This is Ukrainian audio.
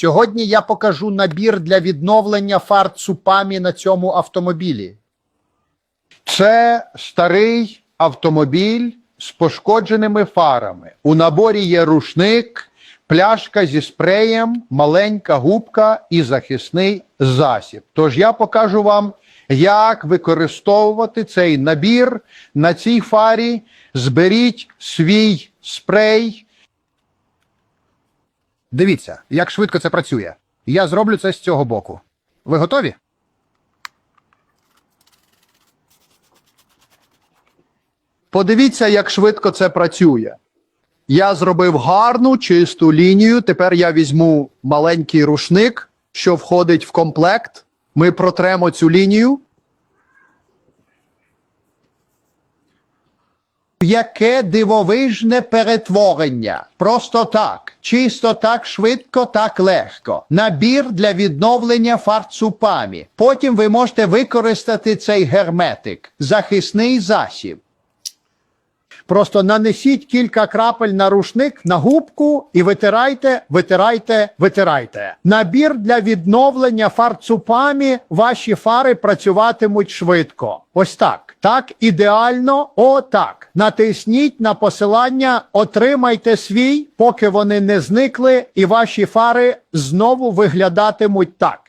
Сьогодні я покажу набір для відновлення фар цупамі на цьому автомобілі. Це старий автомобіль з пошкодженими фарами. У наборі є рушник, пляшка зі спреєм, маленька губка і захисний засіб. Тож я покажу вам, як використовувати цей набір на цій фарі. Зберіть свій спрей. Дивіться, як швидко це працює. Я зроблю це з цього боку. Ви готові? Подивіться, як швидко це працює. Я зробив гарну чисту лінію. Тепер я візьму маленький рушник, що входить в комплект. Ми протремо цю лінію. Яке дивовижне перетворення. Просто так. Чисто так швидко, так легко. Набір для відновлення фарцупамі. Потім ви можете використати цей герметик, захисний засіб. Просто нанесіть кілька крапель на рушник, на губку і витирайте, витирайте, витирайте. Набір для відновлення фарцупамі. Ваші фари працюватимуть швидко. Ось так. Так, ідеально. Отак. Натисніть на посилання, отримайте свій, поки вони не зникли, і ваші фари знову виглядатимуть так.